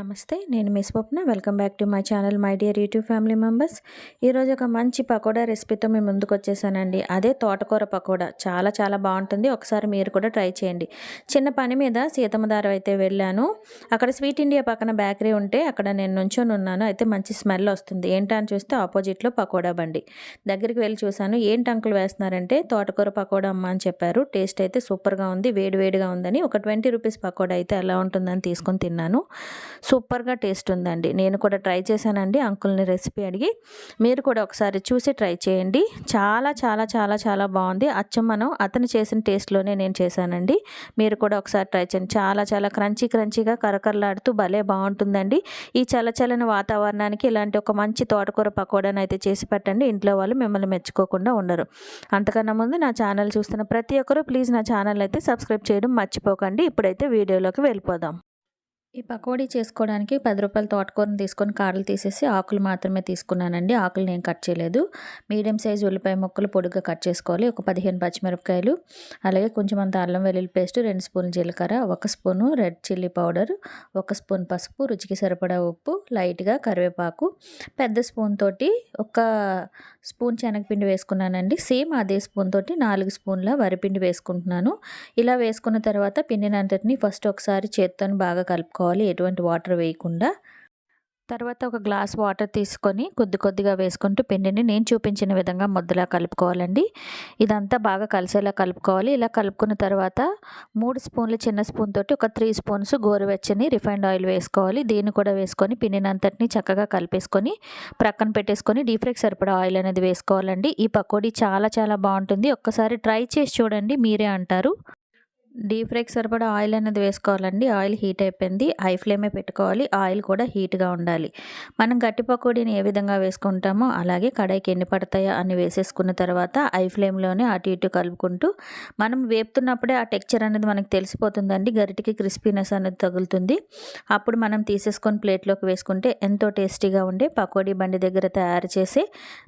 నమస్తే నేను miss Swapna. Welcome back to my channel my dear YouTube family members. ఈరోజు ఒక మంచి పకోడా రెసిపీతో మేము ముందుకు వచ్చేసానండి. అదే తోటకూర పకోడా. చాలా చాలా బాగుంటుంది. ఒకసారి మీరు కూడా ట్రై చేయండి. చిన్న పని మీద సీతమ్మదారు అయితే వెళ్ళాను. అక్కడ స్వీట్ ఇండియా పక్కన బేకరీ ఉంటే అక్కడ నేను నుంచొని ఉన్నాను. అయితే మంచి స్మెల్ వస్తుంది. ఏంటని చూస్తే ఆపోజిట్లో పకోడా బండి. దగ్గరికి వెళ్ళి చూశాను. ఏంటి అంకులు వేస్తున్నారంటే తోటకూర పకోడా అమ్మ అని చెప్పారు. టేస్ట్ అయితే సూపర్గా ఉంది వేడి వేడిగా ఉందని. ఒక ట్వంటీ రూపీస్ పకోడా అయితే ఎలా ఉంటుందని తీసుకొని తిన్నాను. సూపర్గా టేస్ట్ ఉందండి. నేను కూడా ట్రై చేశానండి. అంకుల్ని రెసిపీ అడిగి మీరు కూడా ఒకసారి చూసి ట్రై చేయండి. చాలా చాలా చాలా చాలా బాగుంది. అచ్చం మనం అతను చేసిన టేస్ట్లోనే నేను చేశానండి. మీరు కూడా ఒకసారి ట్రై చేయండి. చాలా చాలా క్రంచీ క్రంచీగా కరకరలాడుతూ భలే బాగుంటుందండి. ఈ చల్లచల్లని వాతావరణానికి ఇలాంటి ఒక మంచి తోటకూర పకోడాను అయితే చేసి పెట్టండి. ఇంట్లో వాళ్ళు మిమ్మల్ని మెచ్చుకోకుండా ఉండరు. అంతకన్నా ముందు నా ఛానల్ చూస్తున్న ప్రతి ఒక్కరూ ప్లీజ్ నా ఛానల్ అయితే సబ్స్క్రైబ్ చేయడం మర్చిపోకండి. ఇప్పుడైతే వీడియోలోకి వెళ్ళిపోదాం. ఈ పకోడీ చేసుకోవడానికి పది రూపాయల తోటకూరను తీసుకొని కాడలు తీసేసి ఆకులు మాత్రమే తీసుకున్నానండి. ఆకులు నేను కట్ చేయలేదు. మీడియం సైజ్ ఉల్లిపాయ ముక్కలు పొడిగా కట్ చేసుకోవాలి. ఒక పదిహేను పచ్చిమిరపకాయలు అలాగే కొంచెం అంత అల్లం వెల్లుల్లి పేస్ట్ రెండు స్పూన్లు జీలకర్ర ఒక స్పూను రెడ్ చిల్లీ పౌడర్ ఒక స్పూన్ పసుపు రుచికి సరిపడా ఉప్పు లైట్గా కరివేపాకు పెద్ద స్పూన్ తోటి ఒక స్పూన్ శనగపిండి వేసుకున్నానండి. సేమ్ అదే స్పూన్ తోటి నాలుగు స్పూన్ల వరిపిండి వేసుకుంటున్నాను. ఇలా వేసుకున్న తర్వాత పిండినంతటిని ఫస్ట్ ఒకసారి చేత్తోని బాగా కలుపుకోవాలి. వేసుకోవాలి ఎటువంటి వాటర్ వేయకుండా. తర్వాత ఒక గ్లాస్ వాటర్ తీసుకొని కొద్ది కొద్దిగా వేసుకుంటూ పిండిని నేను చూపించిన విధంగా ముద్దలా కలుపుకోవాలండి. ఇదంతా బాగా కలిసేలా కలుపుకోవాలి. ఇలా కలుపుకున్న తర్వాత మూడు స్పూన్లు చిన్న స్పూన్ తోటి ఒక త్రీ స్పూన్స్ గోరువెచ్చని రిఫైండ్ ఆయిల్ వేసుకోవాలి. దీన్ని కూడా వేసుకొని పిండిని అంతటిని చక్కగా కలిపేసుకొని ప్రక్కన పెట్టేసుకొని డీప్ ఫ్రైకి సరిపడా ఆయిల్ అనేది వేసుకోవాలండి. ఈ పకోడీ చాలా చాలా బాగుంటుంది. ఒక్కసారి ట్రై చేసి చూడండి మీరే అంటారు. డీప్ ఫ్రైకి సరిపడా ఆయిల్ అనేది వేసుకోవాలండి. ఆయిల్ హీట్ అయిపోయింది. హై ఫ్లేమే పెట్టుకోవాలి. ఆయిల్ కూడా హీట్గా ఉండాలి. మనం గట్టి పకోడీని ఏ విధంగా వేసుకుంటామో అలాగే కడాయికి ఎన్ని పడతాయో అని వేసేసుకున్న తర్వాత హై ఫ్లేమ్లోనే అటు ఇటు కలుపుకుంటూ మనం వేపుతున్నప్పుడే ఆ టెక్చర్ అనేది మనకు తెలిసిపోతుందండి. గరిటికి క్రిస్పీనెస్ అనేది తగులుతుంది. అప్పుడు మనం తీసేసుకొని ప్లేట్లోకి వేసుకుంటే ఎంతో టేస్టీగా ఉండే పకోడీ బండి దగ్గర తయారు చేసే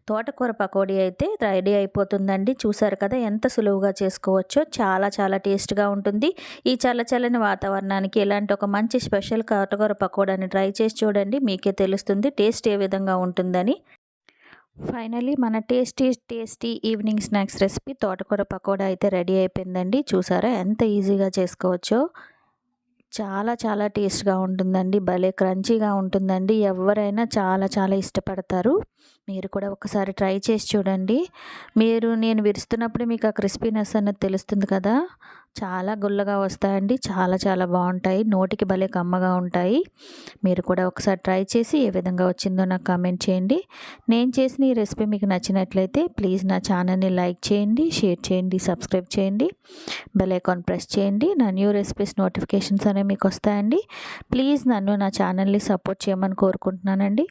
తోటకూర పకోడీ అయితే రెడీ అయిపోతుందండి. చూసారు కదా ఎంత సులువుగా చేసుకోవచ్చో. చాలా చాలా టేస్ట్గా ఉంటుంది ఈ చల్లచల్లని వాతావరణానికి ఇలాంటి ఒక మంచి స్పెషల్ కాటగూర పకోడాని ట్రై చేసి చూడండి. మీకే తెలుస్తుంది టేస్ట్ ఏ విధంగా ఉంటుందని. ఫైనలీ మన tasty tasty evening snacks recipe తోటకూర పకోడా అయితే రెడీ అయిపోయిందండి. చూసారా ఎంత ఈజీగా చేసుకోవచ్చో. చాలా చాలా టేస్ట్గా ఉంటుందండి. భలే క్రంచీగా ఉంటుందండి. ఎవరైనా చాలా చాలా ఇష్టపడతారు. మీరు కూడా ఒకసారి ట్రై చేసి చూడండి. మీరు నేను విరుస్తున్నప్పుడు మీకు ఆ క్రిస్పీనెస్ అనేది తెలుస్తుంది కదా. చాలా గుల్లగా వస్తాయండి. చాలా చాలా బాగుంటాయి. నోటికి భలే కమ్మగా ఉంటాయి. మీరు కూడా ఒకసారి ట్రై చేసి ఏ విధంగా వచ్చిందో నాకు కామెంట్ చేయండి. నేను చేసిన ఈ రెసిపీ మీకు నచ్చినట్లయితే ప్లీజ్ నా ఛానల్ని లైక్ చేయండి షేర్ చేయండి సబ్స్క్రైబ్ చేయండి బెల్ ఐకాన్ ప్రెస్ చేయండి. నా న్యూ రెసిపీస్ నోటిఫికేషన్స్ అనేవి మీకు వస్తాయండి. ప్లీజ్ నన్ను నా ఛానల్ని సపోర్ట్ చేయమని కోరుకుంటున్నానండి.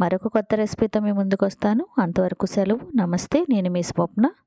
మరొక కొత్త రెసిపీతో మీ ముందుకు వస్తాను. అంతవరకు సెలవు. నమస్తే. నేను మీ స్వప్న.